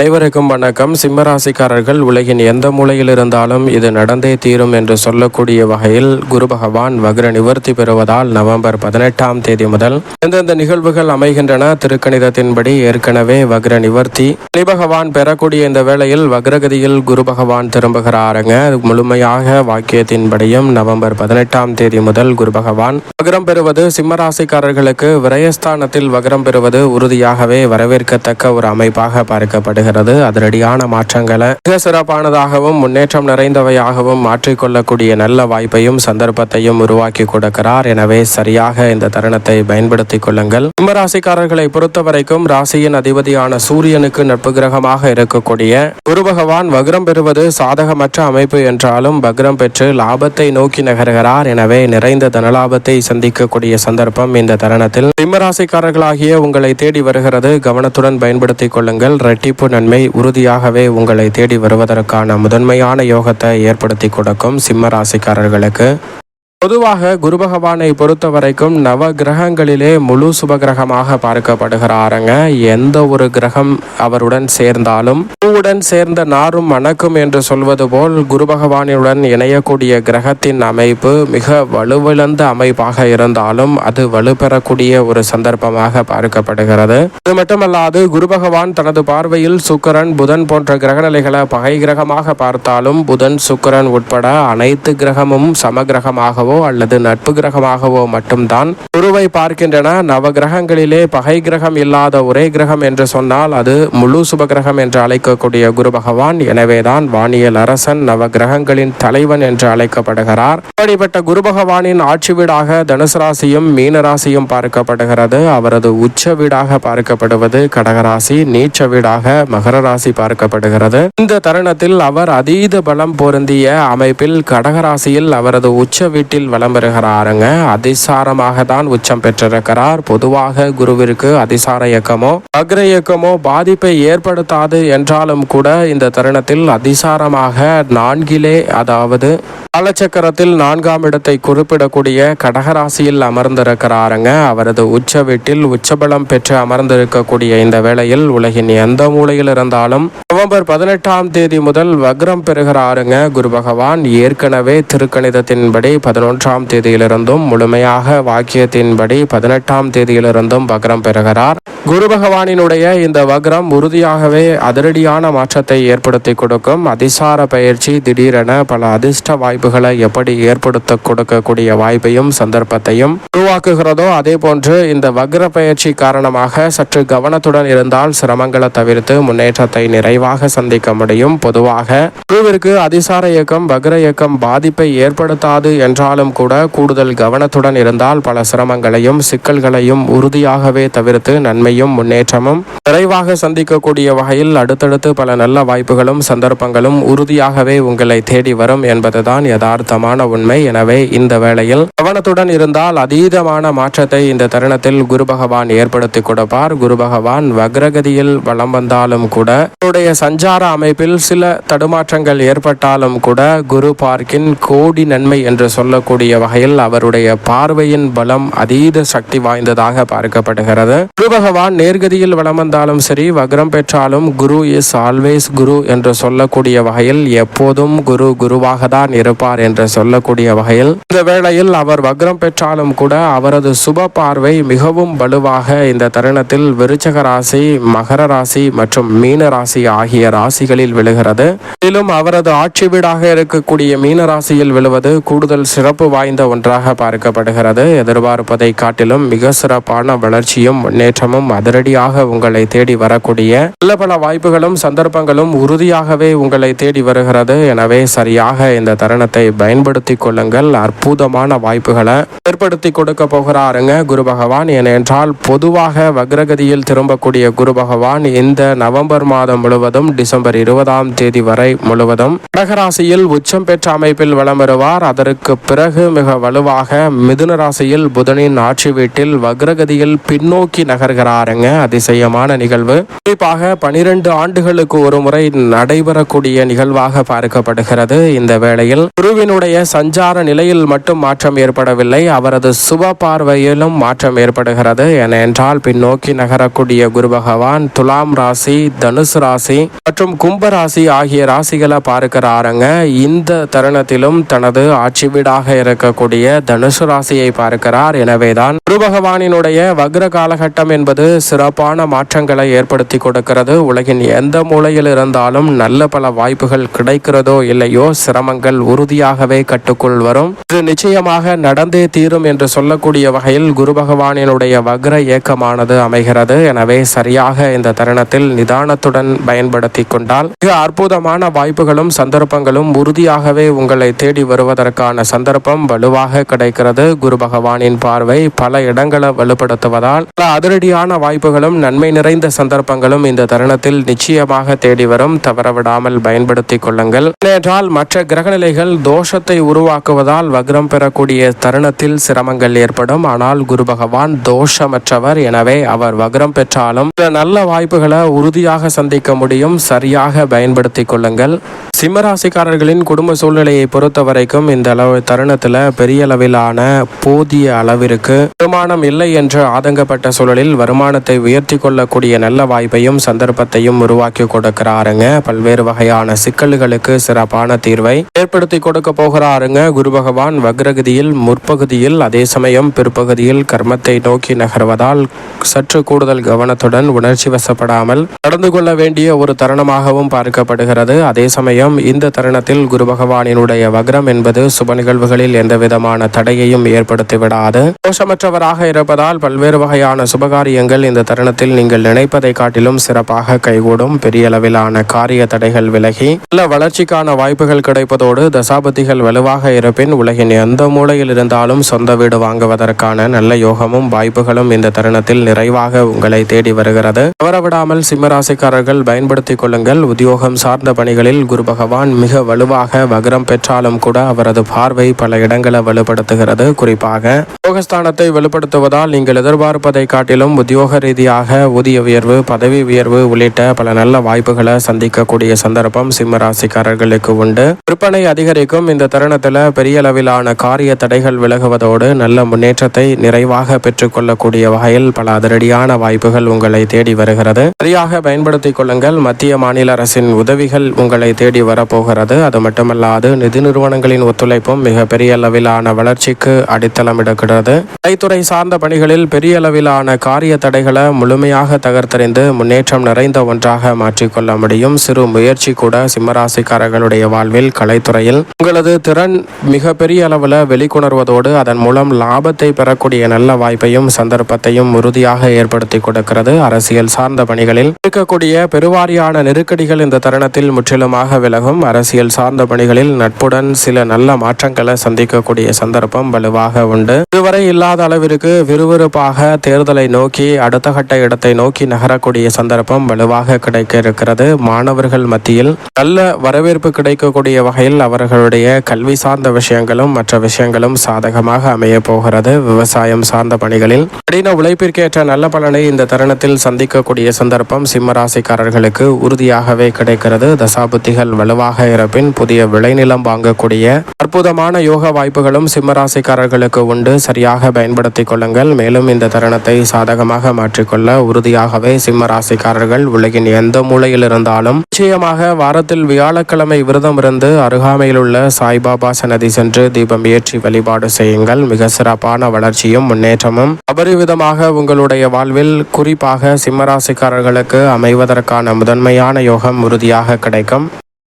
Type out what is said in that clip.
அனைவருக்கும் வணக்கம். சிம்மராசிக்காரர்கள் உலகின் எந்த மூலையில் இருந்தாலும் இது நடந்தே தீரும் என்று சொல்லக்கூடிய வகையில் குரு பகவான் வக்ர நிவர்த்தி பெறுவதால் நவம்பர் பதினெட்டாம் தேதி முதல் எந்தெந்த நிகழ்வுகள் அமைகின்றன. திருக்கணிதத்தின்படி ஏற்கனவே வக்ர நிவர்த்தி சனி பகவான் பெறக்கூடிய இந்த வேளையில் வக்ரகதியில் குரு பகவான் திரும்புகிறாருங்க. முழுமையாக வாக்கியத்தின்படியும் நவம்பர் பதினெட்டாம் தேதி முதல் குரு பகவான் வக்ரம் பெறுவது சிம்மராசிக்காரர்களுக்கு விரயஸ்தானத்தில் வக்ரம் பெறுவது உறுதியாகவே வரவேற்கத்தக்க ஒரு அமைப்பாக பார்க்கப்படுகிறது. அதிரடியான மாற்றங்களை மிக சிறப்பானதாகவும் முன்னேற்றம் நிறைந்தவையாகவும் மாற்றிக்கொள்ளக்கூடிய நல்ல வாய்ப்பையும் சந்தர்ப்பத்தையும் உருவாக்கி கொடுக்கிறார். எனவே சரியாக இந்த தருணத்தை பயன்படுத்திக் கொள்ளுங்கள். கும்பராசிக்காரர்களை பொறுத்தவரைக்கும் ராசியின் அதிபதியான சூரியனுக்கு நட்பு கிரகமாக இருக்கக்கூடிய குரு பகவான் வக்ரம் பெறுவது சாதகமற்ற அமைப்பு என்றாலும் வக்ரம் பெற்று லாபத்தை நோக்கி நகர்கிறார். எனவே நிறைந்த தனலாபத்தை சந்திக்கக்கூடிய சந்தர்ப்பம் இந்த தருணத்தில். சிம்மராசிக்காரர்களாகிய உங்களை தேடி வருகிறது. கவனத்துடன் பயன்படுத்திக் கொள்ளுங்கள். ரெட்டிப்பு நன்மை உறுதியாகவே உங்களை தேடி வருவதற்கான முதன்மையான யோகத்தை ஏற்படுத்தி கொடுக்கும் சிம்ம ராசிக்காரர்களுக்கு. பொதுவாக குரு பகவானை பொறுத்த வரைக்கும் நவ கிரகங்களிலே முழு சுபகிரகமாக பார்க்கப்படுகிறாருங்க. எந்த ஒரு கிரகம் அவருடன் சேர்ந்தாலும் பூவுடன் சேர்ந்த நாரும் மணக்கும் என்று சொல்வது போல் குரு பகவானுடன் இணையக்கூடிய கிரகத்தின் அமைப்பு மிக வலுவிழந்த அமைப்பாக இருந்தாலும் அது வலுப்பெறக்கூடிய ஒரு சந்தர்ப்பமாக பார்க்கப்படுகிறது. இது மட்டுமல்லாது குரு பகவான் தனது பார்வையில் சுக்கரன் புதன் போன்ற கிரகநிலைகளை பகை கிரகமாக பார்த்தாலும் புதன் சுக்கிரன் உட்பட அனைத்து கிரகமும் சமகிரகமாகவும் கிரகமாகவோ அல்லது நட்பு கிரகமாகவோ மட்டும்தான். குருவை பார்க்கின்றன நவ கிரகங்களிலே பகை கிரகம் இல்லாத ஒரே கிரகம் என்று சொன்னால் அது முழு சுப கிரகம் என்று அழைக்கக்கூடிய குரு பகவான். எனவேதான் வானியல் அரசன் நவ கிரகங்களின் தலைவன் என்று அழைக்கப்படுகிறார். அப்படிப்பட்ட குரு பகவானின் ஆட்சி வீடாக தனுசு ராசியும் மீன ராசியும் பார்க்கப்படுகிறது. அவரது உச்ச வீடாக பார்க்கப்படுவது கடகராசி நீச்ச வீடாக மகர ராசி பார்க்கப்படுகிறது. இந்த தருணத்தில் அவர் அதீத பலம் பொருந்திய அமைப்பில் கடகராசியில் அவரது உச்ச வீட்டில் வீட்டில் வலம் பெறுகிறாருங்க அதிசாரமாக தான் உச்சம் பெற்றிருக்கிறார். பொதுவாக குருவிற்கு அதிசார இயக்கமோ அக்ர இயக்கமோ பாதிப்பை ஏற்படுத்தாது என்றாலும் கூட இந்த தருணத்தில் அதிசாரமாக நான்கிலே அதாவது காலச்சக்கரத்தில் நான்காம் இடத்தை குறிப்பிடக்கூடிய கடகராசியில் அமர்ந்திருக்கிறாருங்க. அவரது உச்ச வீட்டில் உச்சபலம் பெற்று அமர்ந்திருக்கக்கூடிய இந்த வேளையில் உலகின் எந்த மூலையில் இருந்தாலும் நவம்பர் பதினெட்டாம் தேதி முதல் வக்ரம் பெறுகிறாருங்க. குரு பகவான் ஏற்கனவே திருக்கணிதத்தின்படி பதினொன்று பதினொன்றாம் தேதியிலிருந்தும் முழுமையாக வாக்கியத்தின்படி பதினெட்டாம் தேதியிலிருந்தும் வக்ரம் பெறுகிறார். குரு பகவானினுடைய இந்த வக்ரம் உறுதியாகவே அதிரடியான மாற்றத்தை ஏற்படுத்தி கொடுக்கும். அதிசார பயிற்சி திடீரென பல அதிர்ஷ்ட வாய்ப்புகளை எப்படி ஏற்படுத்த கொடுக்கக்கூடிய வாய்ப்பையும் சந்தர்ப்பத்தையும் உருவாக்குகிறதோ அதே போன்று இந்த வக்ர பயிற்சி காரணமாக சற்று கவனத்துடன் இருந்தால் சிரமங்களை தவிர்த்து முன்னேற்றத்தை நிறைவாக சந்திக்க முடியும். பொதுவாக குருவிற்கு அதிசார இயக்கம் வக்ர இயக்கம் பாதிப்பை ஏற்படுத்தாது என்றால் இருந்தாலும் கூட கூடுதல் கவனத்துடன் இருந்தால் பல சிரமங்களையும் சிக்கல்களையும் உறுதியாகவே தவிர்த்து நன்மையும் முன்னேற்றமும் விரைவாக சந்திக்கக்கூடிய வகையில் அடுத்தடுத்து பல நல்ல வாய்ப்புகளும் சந்தர்ப்பங்களும் உறுதியாகவே உங்களை தேடி வரும் என்பதுதான் யதார்த்தமான உண்மை. எனவே இந்த வேளையில் கவனத்துடன் இருந்தால் அதீதமான மாற்றத்தை இந்த தருணத்தில் குரு பகவான் ஏற்படுத்தி கொடுப்பார். குரு பகவான் வக்ரகதியில் வலம் வந்தாலும் கூட அவருடைய சஞ்சார அமைப்பில் சில தடுமாற்றங்கள் ஏற்பட்டாலும் கூட குரு பார்க்கின் கோடி நன்மை என்று சொல்லக்கூடிய வகையில் அவருடைய பார்வையின் பலம் அதீத சக்தி வாய்ந்ததாக பார்க்கப்படுகிறது. குரு பகவான் நேர்கதியில் வளம் வந்தாலும் சரி வக்ரம் பெற்றாலும் குரு இஸ் ஆல்வேஸ் குரு என்று சொல்லக்கூடிய வகையில் எப்போதும் குரு குருவாக தான் இருப்பார் என்று சொல்லக்கூடிய வகையில் இந்த வேளையில் அவர் வக்ரம் பெற்றாலும் கூட அவரது சுப பார்வை மிகவும் வலுவாக இந்த தருணத்தில் விருச்சக ராசி மகர ராசி மற்றும் மீன ராசி ஆகிய ராசிகளில் விழுகிறது. மேலும் அவரது ஆட்சி வீடாக இருக்கக்கூடிய மீன ராசியில் விழுவது கூடுதல் சிறப்பு வாய்ந்த ஒன்றாக பார்க்கப்படுகிறது. எதிர்பார்ப்பதை காட்டிலும் மிக சிறப்பான வளர்ச்சியும் முன்னேற்றமும் அதிரடியாக உங்களை தேடி வரக்கூடிய நல்ல பல வாய்ப்புகளும் சந்தர்ப்பங்களும் உறுதியாகவே உங்களை தேடி வருகிறது. எனவே சரியாக இந்த தருணத்தை பயன்படுத்தி கொள்ளுங்கள். அற்புதமான வாய்ப்புகளை ஏற்படுத்தி கொடுக்க போகிறாருங்க குரு பகவான். ஏனென்றால் பொதுவாக வக்ரகதியில் திரும்பக்கூடிய குரு பகவான் இந்த நவம்பர் மாதம் முழுவதும் டிசம்பர் இருபதாம் தேதி வரை முழுவதும் கடகராசியில் உச்சம் பெற்ற அமைப்பில் வலம் வருவார். அதற்கு பிறகு மிக வலுவாக மிதுன ராசியில் புதனின் ஆட்சி வீட்டில் வக்ரகதியில் பின்னோக்கி நகர்கிறாருங்க. அதிசயமான நிகழ்வு. குறிப்பாக பனிரெண்டு ஆண்டுகளுக்கு ஒரு முறை நடைபெறக்கூடிய நிகழ்வாக பார்க்கப்படுகிறது இந்த வேளையில். குருவினுடைய சஞ்சார நிலையில் மட்டும் மாற்றம் ஏற்படவில்லை. அவரது சுப பார்வையிலும் மாற்றம் ஏற்படுகிறது. ஏனென்றால் பின்னோக்கி நகரக்கூடிய குரு பகவான் துலாம் ராசி தனுசு ராசி ராசி மற்றும் கும்ப ராசி ஆகிய ராசிகளை பார்க்கிறாருங்க. இந்த தருணத்திலும் தனது ஆட்சி வீடாக இருக்கக்கூடிய தனுசு ராசியை பார்க்கிறார். எனவேதான் குரு பகவானினுடைய வக்ர காலகட்டம் என்பது சிறப்பான மாற்றங்களை ஏற்படுத்தி கொடுக்கிறது. உலகின் எந்த மூலையில் இருந்தாலும் நல்ல பல வாய்ப்புகள் கிடைக்கிறதோ இல்லையோ சிரமங்கள் உறுதியாகவே கட்டுக்குள் வரும். இது நிச்சயமாக நடந்தே தீரும் என்று சொல்லக்கூடிய வகையில் குரு பகவானினுடைய வக்ர இயக்கமானது அமைகிறது. எனவே சரியாக இந்த தருணத்தில் நிதானத்துடன் பயன்படுத்தி கொண்டால் மிக அற்புதமான வாய்ப்புகளும் சந்தர்ப்பங்களும் உறுதியாகவே உங்களை தேடி வருவதற்கான சந்தர்ப்பம் வலுவாக கிடைக்கிறது. குரு பகவானின் பார்வை பல இடங்களை வலுப்படுத்துவதால் பல அதிரடியான வாய்ப்புகளும் நன்மை நிறைந்த சந்தர்ப்பங்களும் இந்த தருணத்தில் நிச்சயமாக தேடி வரும். தவறவிடாமல் பயன்படுத்திக் கொள்ளுங்கள். ஏனென்றால் மற்ற கிரகநிலைகள் தோஷத்தை உருவாக்குவதால் வக்ரம் பெறக்கூடிய தருணத்தில் சிரமங்கள் ஏற்படும். ஆனால் குரு பகவான் தோஷமற்றவர். எனவே அவர் வக்ரம் பெற்றாலும் நல்ல வாய்ப்புகளை உறுதியாக சந்திக்க முடியும். சரியாக பயன்படுத்திக் கொள்ளுங்கள். சிம்மராசிக்காரர்களின் குடும்ப சூழ்நிலையை பொறுத்த வரைக்கும் இந்த அளவு தருணத்தில் பெரிய அளவிலான போதிய அளவிற்கு வருமானம் இல்லை என்று ஆதங்கப்பட்ட சூழலில் வருமானத்தை உயர்த்தி கொள்ளக்கூடிய நல்ல வாய்ப்பையும் சந்தர்ப்பத்தையும் உருவாக்கி கொடுக்கிறாருங்க. பல்வேறு வகையான சிக்கல்களுக்கு சிறப்பான தீர்வை ஏற்படுத்தி கொடுக்க போகிறாருங்க. குரு பகவான் வக்ரகதியில் முற்பகுதியில் அதே சமயம் பிற்பகுதியில் கர்மத்தை நோக்கி நகர்வதால் சற்று கூடுதல் கவனத்துடன் உணர்ச்சி வசப்படாமல் நடந்து கொள்ள வேண்டிய ஒரு தருணமாகவும் பார்க்கப்படுகிறது. அதே சமயம் இந்த தருணத்தில் குரு பகவானினுடைய வக்ரம் என்பது சுப நிகழ்வுகளில் எந்த விதமான தடையையும் ஏற்படுத்தி விடாது தோஷமற்றவராக இருப்பதால் பல்வேறு வகையான சுபகாரியங்கள் இந்த தருணத்தில் நீங்கள் நினைப்பதை காட்டிலும் சிறப்பாக கைகூடும். பெரிய அளவிலான காரிய தடைகள் விலகி நல்ல வளர்ச்சிக்கான வாய்ப்புகள் கிடைப்பதோடு தசாபதிகள் வலுவாக இருப்பின் உலகின் எந்த மூலையில் இருந்தாலும் சொந்த வீடு வாங்குவதற்கான நல்ல யோகமும் வாய்ப்புகளும் இந்த தருணத்தில் நிறைவாக உங்களை தேடி வருகிறது. தவறவிடாமல் சிம்மராசிக்காரர்கள் பயன்படுத்திக் கொள்ளுங்கள். உத்தியோகம் சார்ந்த பணிகளில் குரு பகவான் மிக வலுவாக வக்ரம் பெற்றாலும் கூட அவரது பார்வை பல இடங்களை வலுப்படுத்துகிறது. குறிப்பாக யோகஸ்தானத்தை வலுப்படுத்துவதால் நீங்கள் எதிர்பார்ப்பதை காட்டிலும் உத்தியோக ரீதியாக ஊதிய உயர்வு பதவி உயர்வு உள்ளிட்ட பல நல்ல வாய்ப்புகளை சந்திக்கக்கூடிய சந்தர்ப்பம் சிம்ம ராசிக்காரர்களுக்கு உண்டு. விற்பனை அதிகரிக்கும் இந்த தருணத்தில் பெரிய அளவிலான காரிய தடைகள் விலகுவதோடு நல்ல முன்னேற்றத்தை நிறைவாக பெற்றுக்கொள்ளக்கூடிய வகையில் பல அதிரடியான வாய்ப்புகள் உங்களை தேடி வருகிறது. சரியாக பயன்படுத்திக் கொள்ளுங்கள். மத்திய மாநில அரசின் உதவிகள் உங்களை தேடி வரப்போகிறது. அது மட்டுமல்லாது நிதி நிறுவனங்களின் ஒத்துழைப்பும் மிகப்பெரிய அளவிலான வளர்ச்சிக்கு அடித்தளமிடுகிறது கலைத்துறை சார்ந்த பணிகளில் பெரிய அளவிலான காரிய தடைகளை முழுமையாக தகர்த்தறிந்து முன்னேற்றம் நிறைந்த ஒன்றாக மாற்றிக்கொள்ள முடியும். சிறு முயற்சி கூட சிம்மராசிக்காரர்களுடைய வாழ்வில் கலைத்துறையில். உங்களது திறன் மிகப்பெரிய அளவில் வெளிக்கொணர்வதோடு அதன் மூலம் லாபத்தை பெறக்கூடிய நல்ல வாய்ப்பையும் சந்தர்ப்பத்தையும் உறுதியாக ஏற்படுத்தி கொடுக்கிறது. அரசியல் சார்ந்த பணிகளில் இருக்கக்கூடிய பெருவாரியான நெருக்கடிகள் இந்த தருணத்தில் முற்றிலுமாக விலகும் அரசியல் சார்ந்த பணிகளில் நட்புடன் சில நல்ல மாற்றங்களை சந்திக்கக்கூடிய சந்தர்ப்பம் வலுவாக உண்டு. இதுவரை இல்லாத அளவிற்கு விறுவிறுப்பாக தேர்தலை நோக்கி அடுத்த கட்ட இடத்தை நோக்கி நகரக்கூடிய சந்தர்ப்பம் வலுவாக கிடைக்க இருக்கிறது. மாணவர்கள் மத்தியில் நல்ல வரவேற்பு கிடைக்கக்கூடிய வகையில் அவர்களுடைய கல்வி சார்ந்த விஷயங்களும் மற்ற விஷயங்களும் சாதகமாக அமைய போகிறது. விவசாயம் சார்ந்த பணிகளில் கடின உழைப்பிற்கேற்ற நல்ல பலனை இந்த தருணத்தில் சந்திக்கக்கூடிய சந்தர்ப்பம் சிம்மராசிக்காரர்களுக்கு உறுதியாகவே கிடைக்கிறது. தசாபுத்திகள் வலுவாக இருப்பின் புதிய விளைநிலம் வாங்கக்கூடிய அற்புதமான யோக வாய்ப்புகளும் சிம்மராசிக்காரர்களுக்கு உண்டு. சரியாக பயன்படுத்திக் கொள்ளுங்கள். மேலும் இந்த தருணத்தை சாதகமாக மாற்றிக்கொள்ள உறுதியாகவே சிம்மராசிக்காரர்கள் உலகின் எந்த மூலையில் இருந்தாலும் நிச்சயமாக வாரத்தில் வியாழக்கிழமை விரதம் இருந்து அருகாமையில் உள்ள சாய்பாபா சன்னதி சென்று தீபம் ஏற்றி வழிபாடு செய்யுங்கள். மிக சிறப்பான வளர்ச்சியும் முன்னேற்றமும் அபரிவிதமாக உங்களுடைய வாழ்வில் குறிப்பாக சிம்மராசிக்காரர்களுக்கு அமைவதற்கான முதன்மையான யோகம் உறுதியாக கிடைக்கும்.